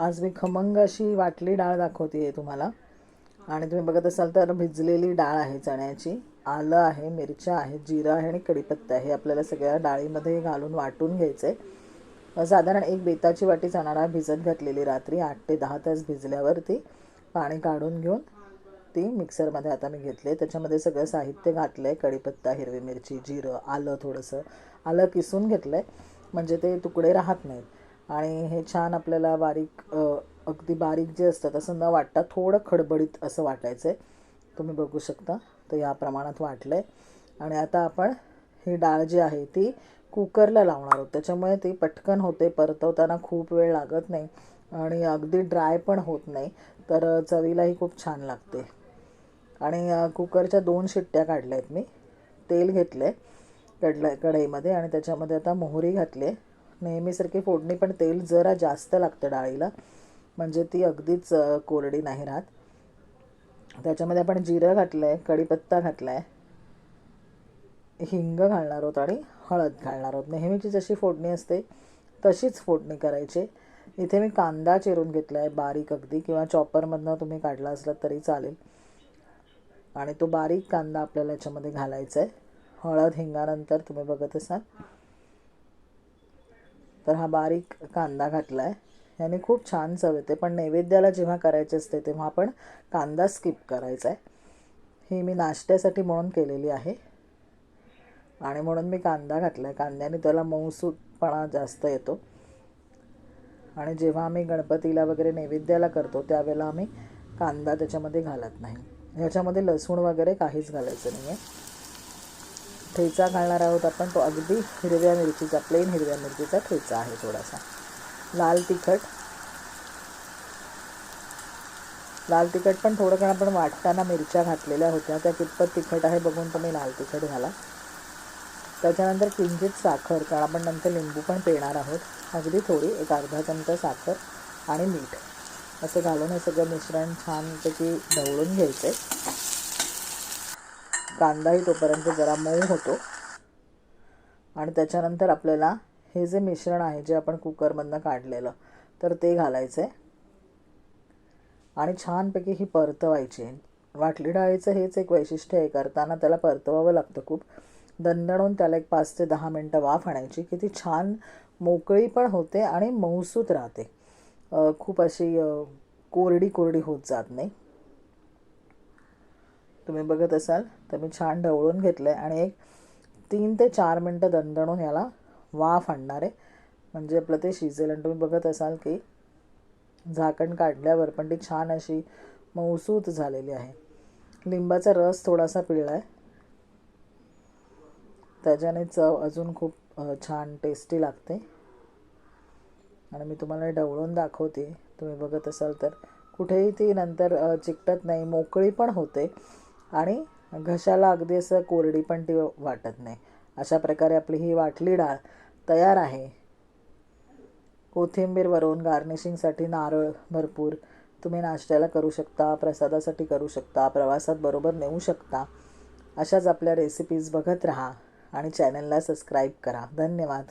आज मी खमंग अशी वाटली डाळ दाखवते आहे तुम्हाला. आणि तुम्ही बघत असाल तर भिजलेली डाळ आहे चण्याची. आलं आहे मिरच्या आहेत जिरं आहे आणि कढीपत्ता आहे. हे आपल्याला सगळ्या डाळीमध्ये घालून वाटून घ्यायचं आहे साधारण एक बेताची वाटी चणा डाळ भिजत घातलेली रात्री आठ ते दहा तास भिजल्यावरती पाणी काढून घेऊन ती मिक्सरमध्ये आता मी घेतले त्याच्यामध्ये सगळं साहित्य घातलं आहे कढीपत्ता हिरवी मिरची जिरं आलं थोडंसं. आलं किसून घेतलं आहे म्हणजे ते तुकडे राहत नाहीत. आणि हे छान आपल्याला बारीक अगदी बारीक जे असतं तसं न वाटता थोडं खडबडीत असं वाटायचं आहे तुम्ही बघू शकता तर या प्रमाणात वाटलं आहे आणि आता आपण ही डाळ जी आहे ती कुकरला लावणार आहोत. त्याच्यामुळे ती पटकन होते परतवताना खूप वेळ लागत नाही आणि अगदी ड्राय पण होत नाही तर चवीलाही खूप छान लागते. आणि कुकरच्या दोन शिट्ट्या काढल्या आहेत मी. तेल घेतलं आहे कडलं कढईमध्ये आणि त्याच्यामध्ये आता मोहरी घातली आहे नेहमीसारखी फोडणी पण तेल जरा जास्त लागतं डाळीला. म्हणजे ती अगदीच कोरडी नाही राहत. त्याच्यामध्ये आपण जिरं घातलं आहे कढीपत्ता घातला आहे हिंग घालणार आहोत आणि हळद घालणार आहोत. नेहमीची जशी फोडणी असते तशीच फोडणी करायची. इथे मी कांदा चिरून घेतला आहे बारीक अगदी किंवा चॉपरमधनं तुम्ही काढला असला तरी चालेल. आणि तो बारीक कांदा आपल्याला याच्यामध्ये घालायचा आहे हळद हिंगानंतर तुम्ही बघत असाल तर हा बारीक कांदा घातला आहे याने खूप छान चव येते. पण नैवेद्याला जेव्हा करायचे असते तेव्हा आपण कांदा स्किप करायचा आहे ही मी नाश्त्यासाठी म्हणून केलेली आहे. आणि म्हणून मी कांदा घातला आहे कांद्याने त्याला मऊसूतपणा जास्त येतो. आणि जेव्हा आम्ही गणपतीला वगैरे नैवेद्याला करतो त्यावेळेला आम्ही कांदा त्याच्यामध्ये घालत नाही. ह्याच्यामध्ये लसूण वगैरे काहीच घालायचं नाही आहे ठेचा घालणार आहोत आपण. तो अगदी हिरव्या मिरचीचा प्लेन हिरव्या मिरचीचा ठेचा आहे थोडासा. लाल तिखट. लाल तिखट पण थोडं कारण आपण वाटताना मिरच्या घातलेल्या होत्या. त्या कितपत तिखट आहे बघून तुम्ही लाल तिखट घाला. त्याच्यानंतर किंचित साखर कारण आपण नंतर लिंबू पण पिणार आहोत. अगदी थोडी एक अर्धा चमचा साखर आणि मीठ. असं घालून हे सगळं मिश्रण छानपैकी ढवळून घ्यायचं आहे कांदाही तोपर्यंत जरा मऊ होतो. आणि त्याच्यानंतर आपल्याला हे जे मिश्रण आहे जे आपण कुकरमधनं काढलेलं तर ते घालायचं आहे आणि छानपैकी ही परतवायची. वाटली डाळीचं हेच एक वैशिष्ट्य आहे करताना त्याला परतवावं लागतं खूप. दणदणून त्याला एक पाच ते दहा मिनटं वाफ आणायची. की ती छान मोकळी पण होते आणि मऊसूत राहते. खूप अशी कोरडी कोरडी होत जात नाही. तुम्ही बघत असाल तर मी छान ढवळून घेतलं आहे आणि एक तीन ते चार मिनटं दणदणून याला वाफ आणणार आहे. म्हणजे आपलं ते शिजेल आणि तुम्ही बघत असाल की झाकण काढल्यावर पण ती छान अशी मऊसूत झालेली आहे. लिंबाचा रस थोडासा पिळला आहे त्याच्याने चव अजून खूप छान टेस्टी लागते. आणि मी तुम्हाला ढवळून दाखवते. तुम्ही बघत असाल तर. कुठेही ती नंतर चिकटत नाही. मोकळी पण होते. आणि घशाला अगदी असं कोरडी पण ती वाटत नाही. अशा प्रकारे आपली ही वाटली डाळ तयार आहे. कोथिंबीर वरून गार्निशिंगसाठी नारळ भरपूर. तुम्ही नाश्त्याला करू शकता प्रसादासाठी करू शकता प्रवासात बरोबर नेऊ शकता. अशाच आपल्या रेसिपीज बघत राहा आणि चॅनलला सबस्क्राईब करा. धन्यवाद.